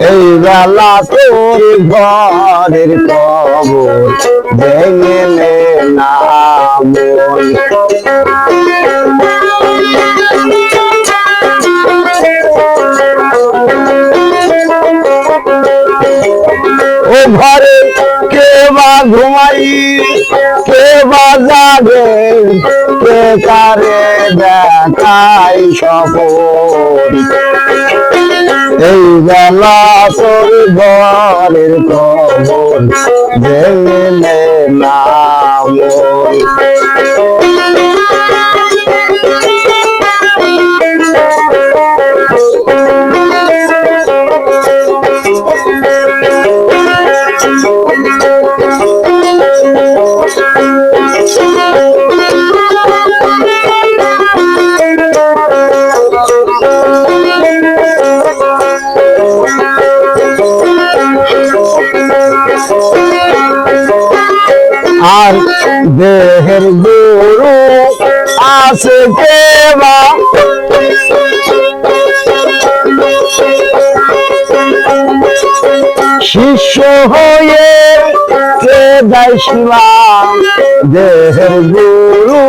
এই বেলা তোর ঘরের খবর ভেঙে নে ও ঘরে কে বা ঘুমাই, কে বা জাগে, কে কারে দেখাই সপন? এই বেলা সরি ঘরের খবর। ভেঙে আর দেহের গুরু আছে কে বা? শিষ্য হয়ে কে দেয় শিবা দেহের গুরু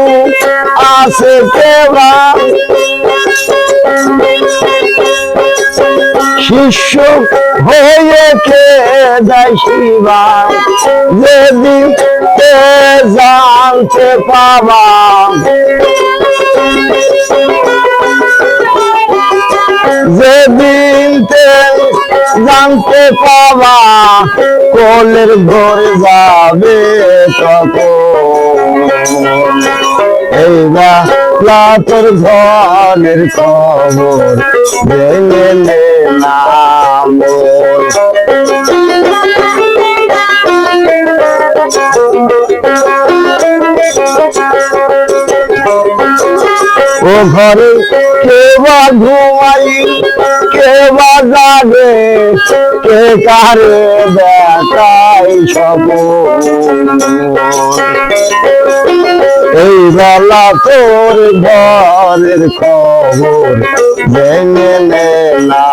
আছে কে বা? শিষ্য হয়ে জানতে পাবা? যেদিন তে জানতে পাবা? কোলের ঘরে যাবে তখন। এই না তোর ঘরের খবর ভেঙে ও ঘরে কে বা ঘুমাই, কে বা জাগে, কে কারে দেখাই সব এই বেলা তোর ঘরের খবর ভেঙে নে না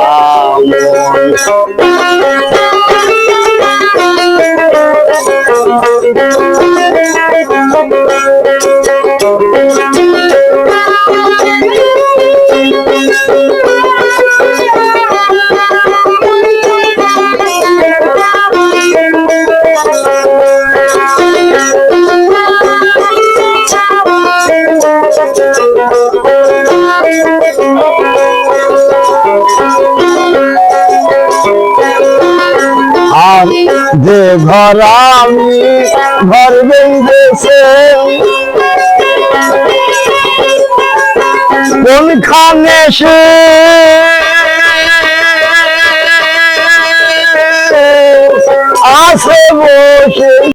আর যে ঘর আমি ঘর বেঁধেছে কোনখানে সে